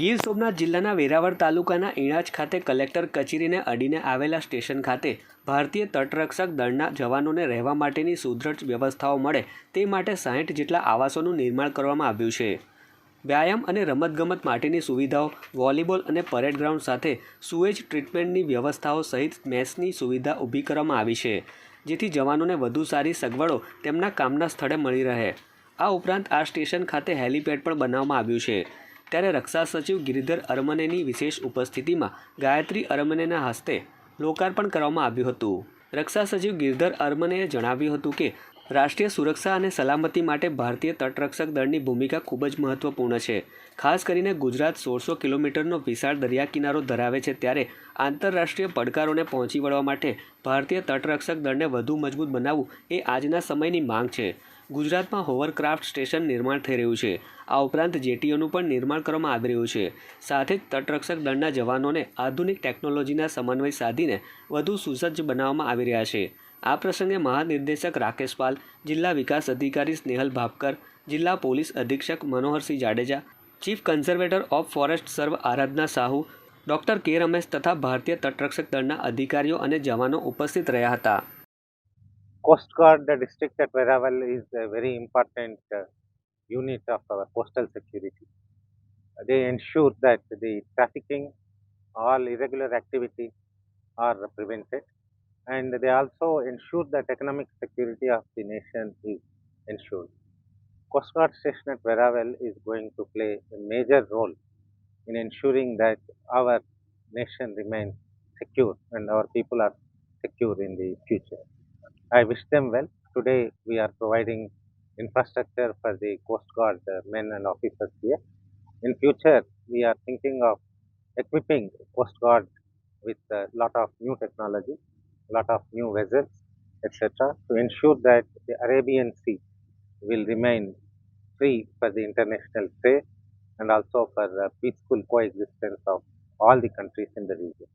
ગીર સોમનાથ જિલ્લાના વેરાવળ તાલુકાના ઈણાજ ખાતે કલેક્ટર કચેરીને અડીને આવેલા સ્ટેશન ખાતે ભારતીય તટરક્ષક દળના જવાનોને રહેવા માટેની સુદૃઢ વ્યવસ્થાઓ મળે તે માટે સાહીઠ જેટલા આવાસોનું નિર્માણ કરવામાં આવ્યું છે. વ્યાયામ અને રમતગમત માટેની સુવિધાઓ, વોલીબોલ અને પરેડ ગ્રાઉન્ડ સાથે સુએજ ટ્રીટમેન્ટની વ્યવસ્થાઓ સહિત મેસની સુવિધા ઊભી કરવામાં આવી છે, જેથી જવાનોને વધુ સારી સગવડો તેમના કામના સ્થળે મળી રહે. આ ઉપરાંત આ સ્ટેશન ખાતે હેલીપેડ પણ બનાવવામાં આવ્યું છે. ત્યારે રક્ષા સચિવ ગિરિધર અરમનેની વિશેષ ઉપસ્થિતિમાં ગાયત્રી અરમનેના હસ્તે લોકાર્પણ કરવામાં આવ્યું હતું. રક્ષા સચિવ ગિરધર અરમનેએ જણાવ્યું હતું કે, રાષ્ટ્રીય સુરક્ષા અને સલામતી માટે ભારતીય તટરક્ષક દળની ભૂમિકા ખૂબ જ મહત્વપૂર્ણ છે. ખાસ કરીને ગુજરાત સોળસો કિલોમીટરનો વિશાળ દરિયા કિનારો ધરાવે છે ત્યારે આંતરરાષ્ટ્રીય પડકારોને પહોંચી વળવા માટે ભારતીય તટરક્ષક દળને વધુ મજબૂત બનાવવું એ આજના સમયની માંગ છે. ગુજરાતમાં હોવરક્રાફ્ટ સ્ટેશન નિર્માણ થઈ રહ્યું છે. આ ઉપરાંત જેટીઓનું પણ નિર્માણ કરવામાં આવી રહ્યું છે. સાથે જ તટરક્ષક દળના જવાનોને આધુનિક ટેકનોલોજીના સમન્વય સાધીને વધુ સુસજ્જ બનાવવામાં આવી રહ્યા છે. આ પ્રસંગે મહાનિર્દેશક રાકેશ પાલ, જિલ્લા વિકાસ અધિકારી સ્નેહલ ભાપકર, જિલ્લા પોલીસ અધિક્ષક Manoharsinh Jadeja, chief conservator of forest સર્વ આરાધના સાહુ, ડૉક્ટર કે રમેશ તથા ભારતીય તટરક્ષક દળના અધિકારીઓ અને જવાનો ઉપસ્થિત રહ્યા હતા. Coast Guard the district at Veraval is a very important uh, unit of our coastal security. They ensure that the trafficking, all irregular activity are prevented and they also ensure that economic security of the nation is ensured. Coast Guard station at Veraval is going to play a major role in ensuring that our nation remains secure and our people are secure in the future. I wish them well. Today we are providing infrastructure for the Coast Guard uh, men and officers here. In future, we are thinking of equipping Coast Guard with a lot of new technology, lot of new vessels, etc., to ensure that the Arabian Sea will remain free for the international trade and also for the peaceful coexistence of all the countries in the region.